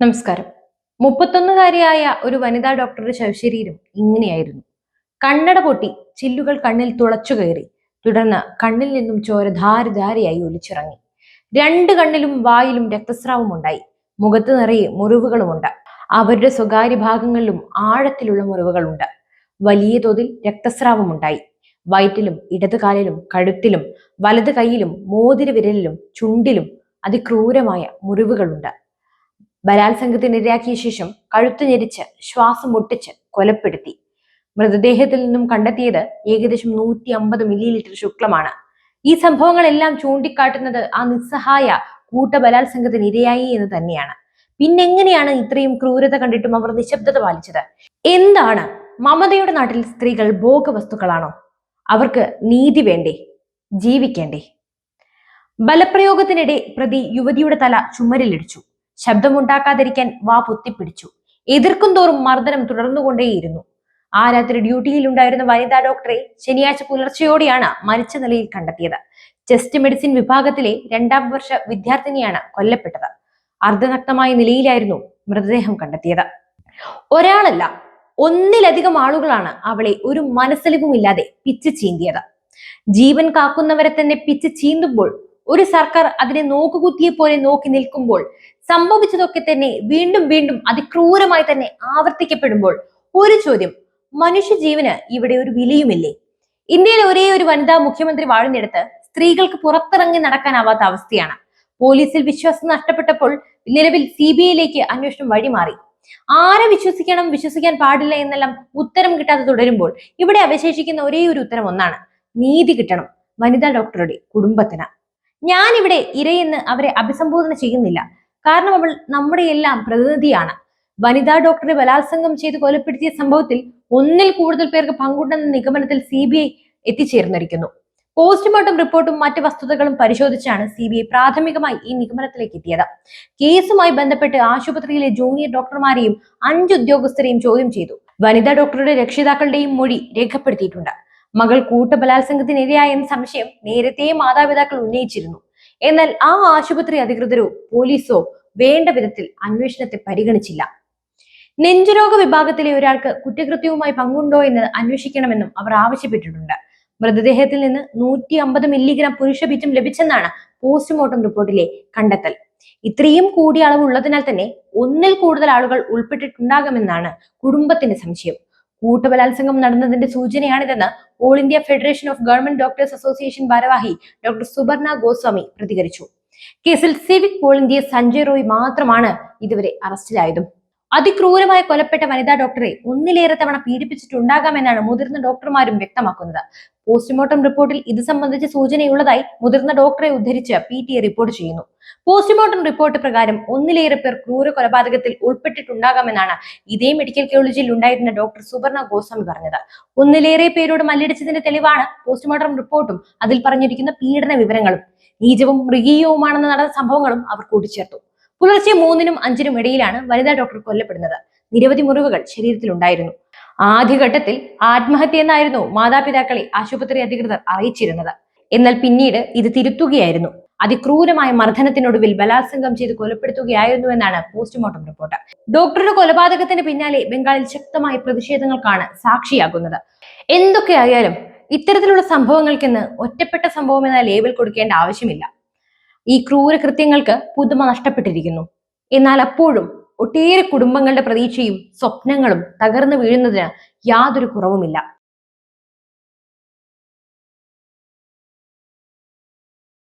നമസ്കാരം. മുപ്പത്തൊന്നുകാരിയായ ഒരു വനിതാ ഡോക്ടറുടെ ശവശരീരം ഇങ്ങനെയായിരുന്നു. കണ്ണട പൊട്ടി ചില്ലുകൾ കണ്ണിൽ തുളച്ചു കയറി. തുടർന്ന് കണ്ണിൽ നിന്നും ചോര ധാരധാരയായി ഒലിച്ചിറങ്ങി. രണ്ട് കണ്ണിലും വായിലും രക്തസ്രാവം ഉണ്ടായി. മുഖത്ത് നിറയെ മുറിവുകളുമുണ്ട്. അവരുടെ സ്വകാര്യ ഭാഗങ്ങളിലും ആഴത്തിലുള്ള മുറിവുകളുണ്ട്. വലിയ തോതിൽ രക്തസ്രാവമുണ്ടായി. വയറ്റിലും ഇടതുകാലിലും കഴുത്തിലും വലത് കൈയിലും മോതിര വിരലിലും ചുണ്ടിലും അതിക്രൂരമായ മുറിവുകളുണ്ട്. ബലാത്സംഗത്തിന് ഇരയാക്കിയ ശേഷം കഴുത്തു ഞെരിച്ച് ശ്വാസം മുട്ടിച്ച് കൊലപ്പെടുത്തി. മൃതദേഹത്തിൽ നിന്നും കണ്ടെത്തിയത് ഏകദേശം നൂറ്റി അമ്പത് മില്ലി ലിറ്റർ ശുക്ലമാണ്. ഈ സംഭവങ്ങളെല്ലാം ചൂണ്ടിക്കാട്ടുന്നത് ആ നിസ്സഹായ കൂട്ട ബലാത്സംഗത്തിന് ഇരയായി എന്ന് തന്നെയാണ്. പിന്നെങ്ങനെയാണ് ഇത്രയും ക്രൂരത കണ്ടിട്ടും അവർ നിശബ്ദത പാലിച്ചത്? എന്താണ് മമതയുടെ നാട്ടിൽ സ്ത്രീകൾ ഭോഗവസ്തുക്കളാണോ? അവർക്ക് നീതി വേണ്ടേ? ജീവിക്കേണ്ടേ? ബലപ്രയോഗത്തിനിടെ പ്രതി യുവതിയുടെ തല ചുമരിലിടിച്ചു. ശബ്ദമുണ്ടാക്കാതിരിക്കാൻ വാ പൊത്തിപ്പിടിച്ചു. എതിർക്കും തോറും മർദ്ദനം തുടർന്നുകൊണ്ടേയിരുന്നു. ആ രാത്രി ഡ്യൂട്ടിയിൽ ഉണ്ടായിരുന്ന വനിതാ ഡോക്ടറെ ശനിയാഴ്ച പുലർച്ചെയോടെയാണ് മരിച്ച നിലയിൽ കണ്ടെത്തിയത്. ചെസ്റ്റ് മെഡിസിൻ വിഭാഗത്തിലെ രണ്ടാം വർഷ വിദ്യാർത്ഥിനിയാണ് കൊല്ലപ്പെട്ടത്. അർദ്ധനഗ്നമായ നിലയിലായിരുന്നു മൃതദേഹം കണ്ടെത്തിയത്. ഒരാളല്ല ഒന്നിലധികം ആളുകളാണ് അവളെ ഒരു മനസ്സലിവുമില്ലാതെ പിച്ച് ചീന്തിയത്. ജീവൻ കാക്കുന്നവരെ തന്നെ പിച്ച് ചീന്തുമ്പോൾ ഒരു സർക്കാർ അതിനെ നോക്കുകുത്തിയെ പോലെ നോക്കി നിൽക്കുമ്പോൾ സംഭവിച്ചതൊക്കെ തന്നെ വീണ്ടും വീണ്ടും അതിക്രൂരമായി തന്നെ ആവർത്തിക്കപ്പെടുമ്പോൾ ഒരു ചോദ്യം മനുഷ്യ ജീവന് ഇവിടെ ഒരു വിലയുമില്ലേ? ഇന്ത്യയിലെ ഒരേ ഒരു വനിതാ മുഖ്യമന്ത്രി വാഴുന്നിടത്ത് സ്ത്രീകൾക്ക് പുറത്തിറങ്ങി നടക്കാനാവാത്ത അവസ്ഥയാണ്. പോലീസിൽ വിശ്വാസം നഷ്ടപ്പെട്ടപ്പോൾ നിലവിൽ സി ബി ഐയിലേക്ക് അന്വേഷണം വഴിമാറി. ആരെ വിശ്വസിക്കണം വിശ്വസിക്കാൻ പാടില്ല എന്നെല്ലാം ഉത്തരം കിട്ടാതെ തുടരുമ്പോൾ ഇവിടെ അവശേഷിക്കുന്ന ഒരേ ഒരു ഉത്തരം ഒന്നാണ് നീതി കിട്ടണം. വനിതാ ഡോക്ടറുടെ കുടുംബത്തിന്. ഞാൻ ഇവിടെ ഇരയെന്ന് അവരെ അഭിസംബോധന ചെയ്യുന്നില്ല. കാരണം അവൾ നമ്മുടെ എല്ലാം പ്രതിനിധിയാണ്. വനിതാ ഡോക്ടറെ ബലാത്സംഗം ചെയ്ത് കൊലപ്പെടുത്തിയ സംഭവത്തിൽ ഒന്നിൽ കൂടുതൽ പേർക്ക് പങ്കുണ്ടെന്ന നിഗമനത്തിൽ സി ബി ഐ എത്തിച്ചേർന്നിരിക്കുന്നു. പോസ്റ്റ്മോർട്ടം റിപ്പോർട്ടും മറ്റ് വസ്തുതകളും പരിശോധിച്ചാണ് സി ബി ഐ പ്രാഥമികമായി ഈ നിഗമനത്തിലേക്ക് എത്തിയത്. കേസുമായി ബന്ധപ്പെട്ട് ആശുപത്രിയിലെ ജൂനിയർ ഡോക്ടർമാരെയും അഞ്ച് ഉദ്യോഗസ്ഥരെയും ചോദ്യം ചെയ്തു. വനിതാ ഡോക്ടറുടെ രക്ഷിതാക്കളുടെയും മൊഴി രേഖപ്പെടുത്തിയിട്ടുണ്ട്. മകൾ കൂട്ടബലാത്സംഗത്തിനിരയായ എന്ന സംശയം നേരത്തെ മാതാപിതാക്കൾ ഉന്നയിച്ചിരുന്നു. എന്നാൽ ആ ആശുപത്രി അധികൃതരോ പോലീസോ വേണ്ട വിധത്തിൽ അന്വേഷണത്തെ പരിഗണിച്ചില്ല. നെഞ്ചുരോഗ വിഭാഗത്തിലെ ഒരാൾക്ക് കുറ്റകൃത്യവുമായി പങ്കുണ്ടോ എന്ന് അന്വേഷിക്കണമെന്നും അവർ ആവശ്യപ്പെട്ടിട്ടുണ്ട്. മൃതദേഹത്തിൽ നിന്ന് നൂറ്റി അമ്പത് മില്ലിഗ്രാം പുരുഷബീജം ലഭിച്ചെന്നാണ് പോസ്റ്റ്മോർട്ടം റിപ്പോർട്ടിലെ കണ്ടെത്തൽ. ഇത്രയും കൂടിയ അളവ് ഉള്ളതിനാൽ തന്നെ ഒന്നിൽ കൂടുതൽ ആളുകൾ ഉൾപ്പെട്ടിട്ടുണ്ടാകുമെന്നാണ് കുടുംബത്തിന്റെ സംശയം. കൂട്ടബലാത്സംഗം നടന്നതിന്റെ സൂചനയാണിതെന്ന് All India Federation of Government Doctors Association ഭാരവാഹി ഡോക്ടർ സുബർണ ഗോസ്വാമി പ്രതികരിച്ചു. കേസിൽ സിവിക് വോളണ്ടിയർ സഞ്ജയ് റോയ് മാത്രമാണ് ഇതുവരെ അറസ്റ്റിലായതും. അതിക്രൂരമായി കൊലപ്പെട്ട വനിതാ ഡോക്ടറെ ഒന്നിലേറെ തവണ പീഡിപ്പിച്ചിട്ടുണ്ടാകാമെന്നാണ് മുതിർന്ന ഡോക്ടർമാരും വ്യക്തമാക്കുന്നത്. പോസ്റ്റ്മോർട്ടം റിപ്പോർട്ടിൽ ഇത് സംബന്ധിച്ച സൂചനയുള്ളതായി മുതിർന്ന ഡോക്ടറെ ഉദ്ധരിച്ച് പി ടി എ റിപ്പോർട്ട് ചെയ്യുന്നു. പോസ്റ്റ്മോർട്ടം റിപ്പോർട്ട് പ്രകാരം ഒന്നിലേറെ പേർ ക്രൂര കൊലപാതകത്തിൽ ഉൾപ്പെട്ടിട്ടുണ്ടാകാമെന്നാണ് ഇതേ മെഡിക്കൽ കോളേജിൽ ഉണ്ടായിരുന്ന ഡോക്ടർ സുവർണ ഗോസ്വാമി പറഞ്ഞത്. ഒന്നിലേറെ പേരോട് മല്ലിടിച്ചതിന്റെ തെളിവാണ് പോസ്റ്റ്മോർട്ടം റിപ്പോർട്ടും. അതിൽ പറഞ്ഞിരിക്കുന്ന പീഡന വിവരങ്ങളും നീചവും മൃഗീയവുമാണെന്ന് നടന്ന സംഭവങ്ങളും അവർ കൂട്ടിച്ചേർത്തു. പുലർച്ചെ മൂന്നിനും അഞ്ചിനും ഇടയിലാണ് വനിതാ ഡോക്ടർ കൊല്ലപ്പെടുന്നത്. നിരവധി മുറിവുകൾ ശരീരത്തിലുണ്ടായിരുന്നു. ആദ്യഘട്ടത്തിൽ ആത്മഹത്യ എന്നായിരുന്നു മാതാപിതാക്കളെ ആശുപത്രി അധികൃതർ അറിയിച്ചിരുന്നത്. എന്നാൽ പിന്നീട് ഇത് തിരുത്തുകയായിരുന്നു. അതിക്രൂരമായ മർദ്ദനത്തിനൊടുവിൽ ബലാത്സംഗം ചെയ്ത് കൊലപ്പെടുത്തുകയായിരുന്നു എന്നാണ് പോസ്റ്റ്മോർട്ടം റിപ്പോർട്ട്. ഡോക്ടറുടെ കൊലപാതകത്തിന് പിന്നാലെ ബംഗാളിൽ ശക്തമായ പ്രതിഷേധങ്ങൾക്കാണ് സാക്ഷിയാകുന്നത്. എന്തൊക്കെയായാലും ഇത്തരത്തിലുള്ള സംഭവങ്ങൾക്കിന്ന് ഒറ്റപ്പെട്ട സംഭവം എന്ന ലേബൽ കൊടുക്കേണ്ട ആവശ്യമില്ല. ഈ ക്രൂരകൃത്യങ്ങൾക്ക് പുതുമ നഷ്ടപ്പെട്ടിരിക്കുന്നു. എന്നാൽ അപ്പോഴും ഒട്ടേറെ കുടുംബങ്ങളുടെ പ്രതീക്ഷയും സ്വപ്നങ്ങളും തകർന്നു വീഴുന്നതിന് യാതൊരു കുറവുമില്ല.